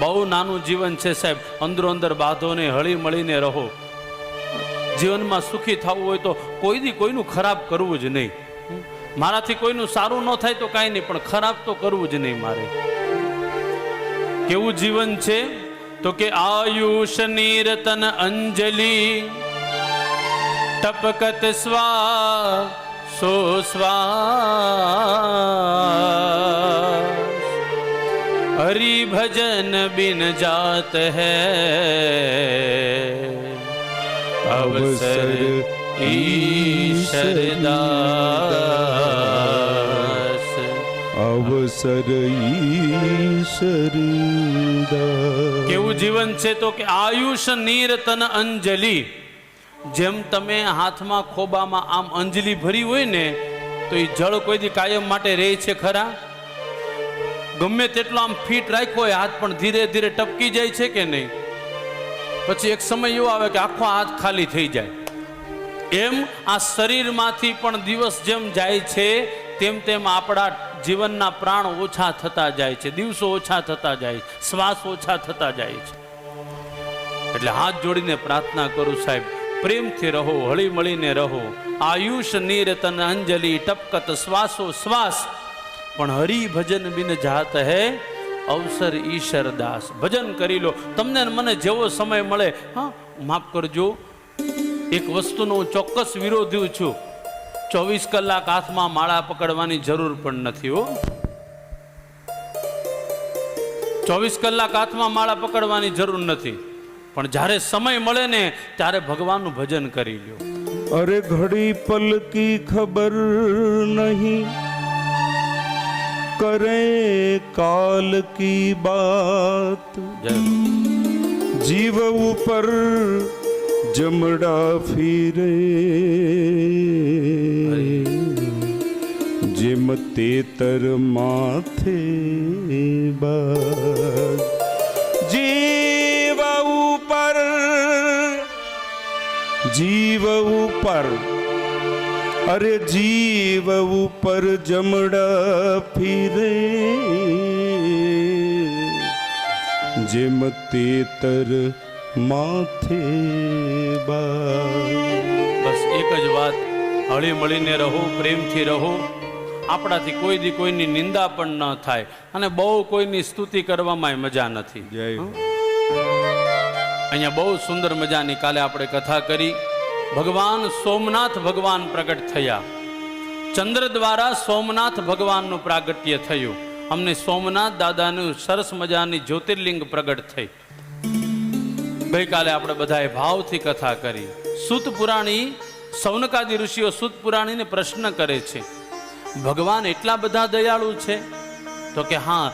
બહુ નાનું જીવન છે સાહેબ. અંદરો અંદર બાંધોને હળી મળીને રહો. જીવનમાં સુખી થવું હોય તો કોઈ દી કોઈનું ખરાબ કરવું જ નહીં. મારાથી કોઈનું સારું ન થાય તો કાંઈ નહીં, પણ ખરાબ તો કરવું જ નહીં મારે. કેવું જીવન છે? તો કે આયુષ નિરતન અંજલિ, ટપકત સ્વા, સો હरि भजन बिन जात है अवसर ईश्वर दास અવસર ઈશ્વરદા કેવું જીવન છે તો કે આયુષ નિરતન અંજલિ જેમ તમે હાથમાં ખોબામાં આમ અંજલિ ભરી હોય ને તો એ જળ કોઈ દી કાયમ માટે રહે છે ખરા ગમે તેટલો આમ ફિટ રાખ્યો હોય, હાથ પણ ધીરે ધીરે ટપકી જાય છે કે નહીં? પછી એક સમય એવો આવે કે આખો હાથ ખાલી થઈ જાય. એમ આ શરીરમાંથી પણ દિવસ જેમ જાય છે, તેમ તેમ આપણા જીવનના પ્રાણ ઓછા થતા જાય છે, દિવસો ઓછા થતા જાય શ્વાસ ઓછા થતા જાય છે. એટલે હાથ જોડીને પ્રાર્થના કરું સાહેબ, પ્રેમથી રહો હળી મળીને રહો. આયુષ નિરતન અંજલિ, ટપકત, શ્વાસો, શ્વાસ પણ હરિ ભજન બિન જાત હે, અવસર ઈશ્વર દાસ. ભજન કરી લો. તમને મને જેવો સમય મળે, હા, માફ કરજો. એક વસ્તુનો હું ચોક્કસ વિરોધી છું. ચોવીસ કલાક હાથમાં માળા પકડવાની જરૂર પણ નથી, હો. ચોવીસ કલાક હાથમાં માળા પકડવાની જરૂર નથી. પણ જ્યારે સમય મળે ને, ત્યારે ભગવાનનું ભજન કરી લ્યો. અરે ઘડી પલકી ખબર નહીં. કરે કાલ કી બાત जीव જીવ ઉપર જમડા जिम જેમ તેતર માથે ऊपर जीव ઉપર જીવ ઉપર અરે જીવ ઉપર જમડા ફીરે. જેમ તેતર માથે બા બસ એક જ વાત. હળી મળીને રહો પ્રેમથી રહો. આપણાથી કોઈ દી કોઈની નિંદા પણ ન થાય. અને બહુ કોઈની સ્તુતિ કરવામાં મજા નથી. અહીંયા બહુ સુંદર મજાની કાલે આપણે કથા કરી. ભગવાન સોમનાથ ભગવાન પ્રગટ થયા. ચંદ્ર દ્વારા સોમનાથ ભગવાનનું પ્રાગટ્ય થયું. અમને સોમનાથ દાદાનું સરસ મજાની જ્યોતિર્લિંગ પ્રગટ થઈ. ગઈકાલે આપણે બધાએ ભાવથી કથા કરી. સુત પુરાણી, સૌનકાદી ઋષિઓ સુત પુરાણીને પ્રશ્ન કરે છે. ભગવાન એટલા બધા દયાળુ છે? તો કે હા